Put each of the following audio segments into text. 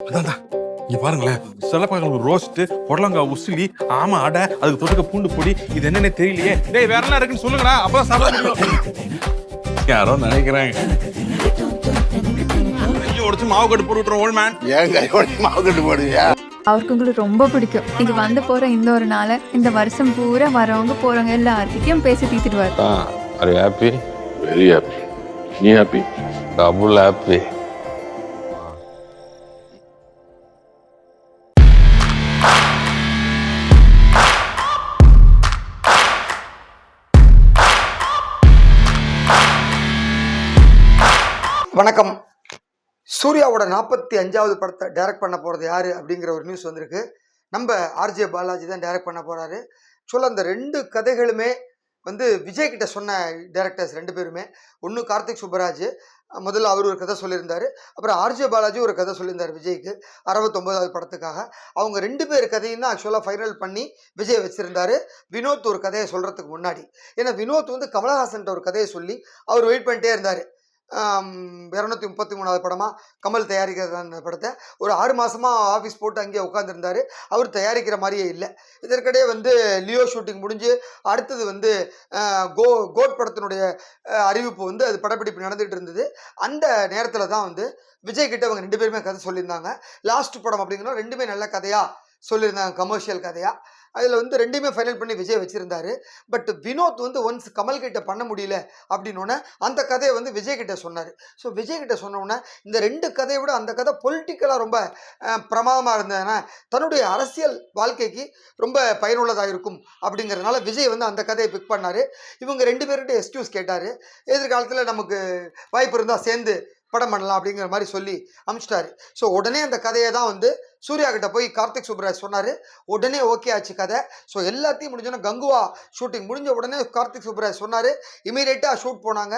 அதான் இங்க பாருங்களேன். சிலப்பாங்களுக்கு ரோஸ்ட் புடலங்காய் உசிலி ஆமா அடை அதுக்கு தொட்டுக்க பூண்டு பொடி இது என்னன்னே தெரியலையே. டேய் வேற என்ன இருக்குன்னு சொல்லுங்கடா அப்பதான் சாப்பிட யாரோ நினைக்கிறாங்க. உடைச்சு மாவு கட்டு போட்டு விட்டுறோம் ஓல்ட் மேன் ஏன் கையோட மாவு கட்டு போடுவியா? அவருக்கு உங்களுக்கு ரொம்ப பிடிக்கும். நீங்க வந்து போற இந்த ஒரு நாளை இந்த வருஷம் பூரா வரவங்க போறவங்க எல்லார்கிட்டயும் பேசி தீர்த்துடுவார். Are you happy very happy நீ ஹாப்பி டபுள் ஹாப்பி வணக்கம். சூர்யாவோட நாற்பத்தி அஞ்சாவது படத்தை டைரக்ட் பண்ண போகிறது யார் அப்படிங்கிற ஒரு நியூஸ் வந்திருக்கு. நம்ம ஆர்ஜே பாலாஜி தான் டைரக்ட் பண்ண போகிறாரு சொல்ல அந்த ரெண்டு கதைகளுமே வந்து விஜய் கிட்ட சொன்ன டேரக்டர்ஸ் ரெண்டு பேருமே. ஒன்று கார்த்திக் சுப்பராஜ் முதல்ல அவர் ஒரு கதை சொல்லியிருந்தார். அப்புறம் ஆர்ஜே பாலாஜி ஒரு கதை சொல்லியிருந்தார் விஜய்க்கு அறுபத்தொம்போதாவது படத்துக்காக. அவங்க ரெண்டு பேர் கதையும் தான் ஆக்சுவலாக ஃபைனல் பண்ணி விஜய் வச்சுருந்தாரு. வினோத் ஒரு கதையை சொல்கிறதுக்கு முன்னாடி. ஏன்னா வினோத் வந்து கமலஹாசன்ட்ட ஒரு கதையை சொல்லி அவர் வெயிட் பண்ணிட்டே இருந்தார். இரநூத்தி முப்பத்தி மூணாவது படமாக கமல் தயாரிக்கிற அந்த படத்தை. ஒரு ஆறு மாதமாக ஆஃபீஸ் போட்டு அங்கேயே உட்காந்துருந்தாரு அவர் தயாரிக்கிற மாதிரியே இல்லை. இதற்கிடையே வந்து லியோ ஷூட்டிங் முடிஞ்சு அடுத்தது வந்து கோ கோட் படத்தினுடைய அறிவிப்பு வந்து அது படப்பிடிப்பு நடந்துகிட்டு இருந்தது. அந்த நேரத்தில் தான் வந்து விஜய் கிட்ட அவங்க ரெண்டு பேருமே கதை சொல்லியிருந்தாங்க. லாஸ்ட் படம் அப்படிங்கிறோம் ரெண்டுமே நல்ல கதையாக சொல்லியிருந்தாங்க. கமர்ஷியல் கதையாக அதில் வந்து ரெண்டுமே ஃபைனல் பண்ணி விஜய் வச்சுருந்தாரு. பட் வினோத் வந்து ஒன்ஸ் கமல்கிட்ட பண்ண முடியல அப்படின்னோடனே அந்த கதையை வந்து விஜய் கிட்ட சொன்னார். ஸோ விஜய் கிட்ட இந்த ரெண்டு கதையை விட அந்த கதை பொலிட்டிக்கலாக ரொம்ப பிரமாதமாக இருந்ததுன்னா தன்னுடைய அரசியல் வாழ்க்கைக்கு ரொம்ப பயனுள்ளதாக இருக்கும் அப்படிங்கிறதுனால விஜய் வந்து அந்த கதையை பிக் பண்ணார். இவங்க ரெண்டு பேர்கிட்ட எக்ஸ்கியூஸ் கேட்டார். எதிர்காலத்தில் நமக்கு வாய்ப்பு இருந்தால் சேர்ந்து படம் பண்ணலாம் அப்படிங்கிற மாதிரி சொல்லி அமிச்சிட்டாரு. ஸோ உடனே அந்த கதையை தான் வந்து சூர்யா கிட்ட போய் கார்த்திக் சுப்ராஜ் சொன்னார். உடனே ஓகே ஆச்சு கதை. ஸோ எல்லாத்தையும் முடிஞ்சோன்னா கங்குவா ஷூட்டிங் முடிஞ்ச உடனே கார்த்திக் சுப்ராஜ் சொன்னார். இமீடியட்டாக ஷூட் போனாங்க.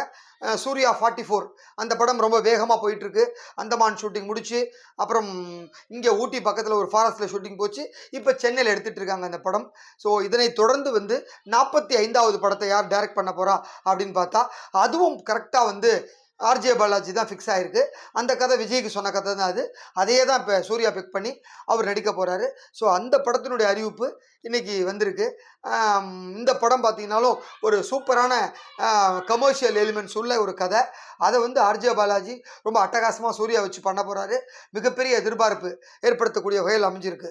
சூர்யா ஃபார்ட்டி ஃபோர் அந்த படம் ரொம்ப வேகமாக போயிட்டுருக்கு. அந்தமான் ஷூட்டிங் முடிச்சு அப்புறம் இங்கே ஊட்டி பக்கத்தில் ஒரு ஃபாரஸ்ட்டில் ஷூட்டிங் போச்சு. இப்போ சென்னையில் எடுத்துகிட்டு இருக்காங்க அந்த படம். ஸோ இதனை தொடர்ந்து வந்து நாற்பத்தி ஐந்தாவது படத்தை யார் டைரக்ட் பண்ண போகிறா அப்படின்னு பார்த்தா அதுவும் கரெக்டாக வந்து ஆர்ஜே பாலாஜி தான் ஃபிக்ஸ் ஆகிருக்கு அந்த கதை விஜய்க்கு சொன்ன கதை தான் அது. அதையே தான் இப்போ சூர்யா பிக் பண்ணி அவர் நடிக்க போகிறாரு ஸோ அந்த படத்தினுடைய அறிவிப்பு இன்றைக்கி வந்திருக்கு. இந்த படம் பார்த்தீங்கன்னாலும் ஒரு சூப்பரான கமர்ஷியல் எலிமெண்ட்ஸ் உள்ள ஒரு கதை. அதை வந்து ஆர்ஜே பாலாஜி ரொம்ப அட்டகாசமாக சூர்யா வச்சு பண்ண போகிறாரு மிகப்பெரிய எதிர்பார்ப்பு ஏற்படுத்தக்கூடிய வகையில் அமைஞ்சிருக்கு.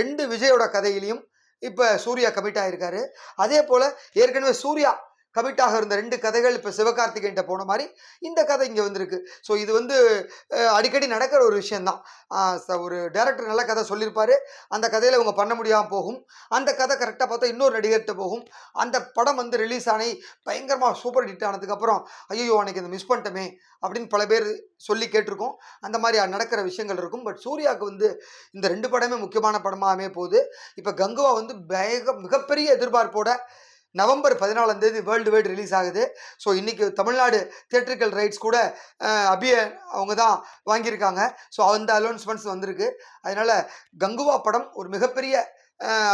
ரெண்டு விஜயோட கதையிலையும் இப்போ சூர்யா கமிட் ஆகியிருக்காரு அதே போல் ஏற்கனவே சூர்யா கமிட்டாக இருந்த ரெண்டு கதைகள் இப்போ சிவகார்த்திகேயன்ட்ட போன மாதிரி இந்த கதை இங்கே வந்திருக்கு. ஸோ இது வந்து அடிக்கடி நடக்கிற ஒரு விஷயந்தான் ஒரு டேரக்டர் நல்ல கதை சொல்லியிருப்பாரு அந்த கதையில் இவங்க பண்ண முடியாமல் போகும். அந்த கதை கரெக்டாக பார்த்தா இன்னொரு நடிகர்கிட்ட போகும். அந்த படம் வந்து ரிலீஸ் ஆனி பயங்கரமாக சூப்பர் ஹிட் ஆனதுக்கப்புறம் ஐயோ அன்னைக்கு இந்த மிஸ் பண்ணிட்டோமே அப்படின்னு பல பேர் சொல்லி கேட்டிருக்கோம். அந்த மாதிரி நடக்கிற விஷயங்கள் இருக்கும். பட் சூர்யாவுக்கு வந்து இந்த ரெண்டு படமே முக்கியமான படமாகவே போகுது. இப்போ கங்குவா வந்து மிக மிகப்பெரிய எதிர்பார்ப்போட நவம்பர் பதினாலாம் தேதி வேர்ல்டு வைட் ரிலீஸ் ஆகுது ஸோ இன்றைக்கி தமிழ்நாடு தியேட்ரிக்கல் ரைட்ஸ் கூட அபிய அவங்க தான் வாங்கியிருக்காங்க. ஸோ அந்த அலௌன்ஸ்மெண்ட்ஸ் வந்திருக்கு. அதனால் கங்குவா படம் ஒரு மிகப்பெரிய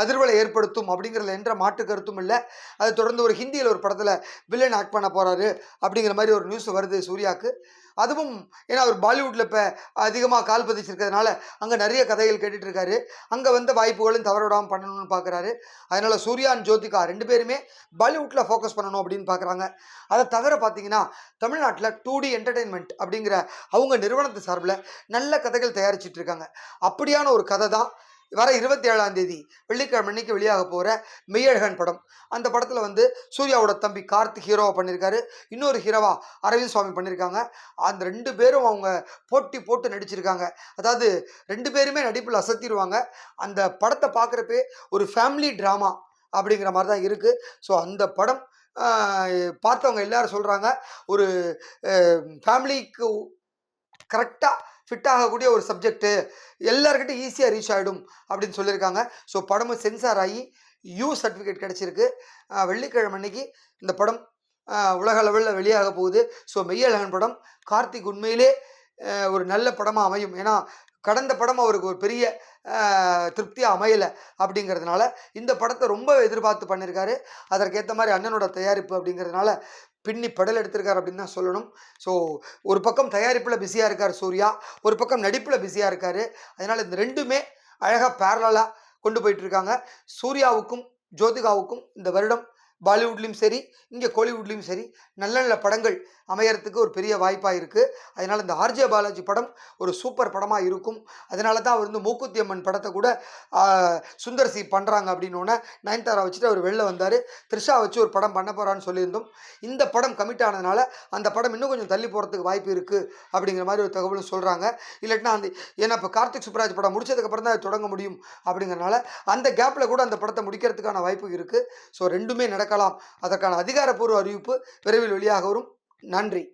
அதிர்வலை ஏற்படுத்தும் அப்படிங்கிறதுல என்ற மாற்று கருத்தும் இல்லை. அது தொடர்ந்து ஒரு ஹிந்தியில் ஒரு படத்தில் வில்லன் ஆக்ட் பண்ண போகிறாரு அப்படிங்கிற மாதிரி ஒரு நியூஸ் வருது சூர்யாவுக்கு அதுவும் ஏன்னா அவர் பாலிவுட்டில் இப்போ அதிகமாக கால் பதிச்சிருக்கிறதுனால அங்கே நிறைய கதைகள் கேட்டுட்டு இருக்காரு. அங்கே வந்த வாய்ப்புகளும் தவற விடாமல் பண்ணணும்னு பார்க்குறாரு அதனால் சூர்யா ஜோதிகா ரெண்டு பேருமே பாலிவுட்டில் ஃபோக்கஸ் பண்ணணும் அப்படின்னு பார்க்குறாங்க அதை தவிர பார்த்தீங்கன்னா தமிழ்நாட்டில் டூ டி என்டர்டெயின்மெண்ட் அப்படிங்கிற அவங்க நிறுவனத்து சார்பில் நல்ல கதைகள் தயாரிச்சிட்டு இருக்காங்க. அப்படியான ஒரு கதை தான் வர இருபத்தி ஏழாம் தேதி வெள்ளிக்கிழமை அன்னைக்கு வெளியாக போகிற மெய்யழகன் படம். அந்த படத்தில் வந்து சூர்யாவோட தம்பி கார்த்திக் ஹீரோவாக பண்ணியிருக்காரு இன்னொரு ஹீரோவா அரவிந்த் சுவாமி பண்ணியிருக்காங்க அந்த ரெண்டு பேரும் அவங்க போட்டி போட்டு நடிச்சிருக்காங்க. அதாவது ரெண்டு பேருமே நடிப்பில் அசத்திடுவாங்க அந்த படத்தை பார்க்குறப்பே ஒரு ஃபேமிலி ட்ராமா அப்படிங்கிற மாதிரி தான் இருக்குது ஸோ அந்த படம் பார்த்தவங்க எல்லாரும் சொல்கிறாங்க ஒரு ஃபேமிலிக்கு கரெக்டாக ஃபிட் ஆகக்கூடிய ஒரு சப்ஜெக்ட்டு எல்லாருக்கிட்டையும் ஈஸியாக ரீச் ஆகிடும் அப்படின்னு சொல்லியிருக்காங்க. ஸோ படமும் சென்சார் ஆகி யூ சர்டிஃபிகேட் கிடச்சிருக்கு. வெள்ளிக்கிழமை அன்னைக்கு இந்த படம் உலக அளவில் வெளியாக போகுது. ஸோ மெய்யழகன் படம் கார்த்திக் உண்மையிலே ஒரு நல்ல படமாக அமையும். ஏன்னா கடந்த படம் அவருக்கு ஒரு பெரிய திருப்தியாக அமையலை அப்படிங்கிறதுனால இந்த படத்தை ரொம்ப எதிர்பார்த்து பண்ணியிருக்காரு அதற்கேற்ற மாதிரி அண்ணனோட தயாரிப்பு அப்படிங்கிறதுனால பின்னி படல் எடுத்திருக்கார் அப்படின்னு தான் சொல்லணும். ஸோ ஒரு பக்கம் தயாரிப்பில் பிஸியாக இருக்கார் சூர்யா ஒரு பக்கம் நடிப்பில் பிஸியாக இருக்கார். அதனால் இந்த ரெண்டுமே அழகாக பேரலாக கொண்டு போயிட்டுருக்காங்க சூர்யாவுக்கும் ஜோதிகாவுக்கும் இந்த வருடம் பாலிவுட்லேயும் சரி இங்கே கோலிவுட்லேயும் சரி நல்ல நல்ல படங்கள் அமையறதுக்கு ஒரு பெரிய வாய்ப்பாக இருக்குது அதனால் இந்த ஆர்ஜே பாலாஜி படம் ஒரு சூப்பர் படமாக இருக்கும். அதனால தான் அவர் வந்து மூக்குத்தி அம்மன் படத்தை கூட சுந்தர் சி பண்ணுறாங்க அப்படின்னோடனே நயன்தாரா வச்சுட்டு அவர் வெளில வந்தார். த்ரிஷா வச்சு ஒரு படம் பண்ண போகிறான்னு சொல்லியிருந்தோம். இந்த படம் கமிட் ஆனதுனால அந்த படம் இன்னும் கொஞ்சம் தள்ளி போகிறதுக்கு வாய்ப்பு இருக்குது அப்படிங்கிற மாதிரி ஒரு தகவலும் சொல்கிறாங்க இல்லாட்டினா அந்த ஏன்னா இப்போ கார்த்திக் சுப்ராஜ் படம் முடிச்சதுக்கப்புறம் தான் தொடங்க முடியும் அப்படிங்கிறனால அந்த கேப்பில் கூட அந்த படத்தை முடிக்கிறதுக்கான வாய்ப்பு இருக்குது ஸோ ரெண்டுமே நடக்கலாம் அதற்கான அதிகாரப்பூர்வ அறிவிப்பு விரைவில் வெளியாக வரும். நன்றி.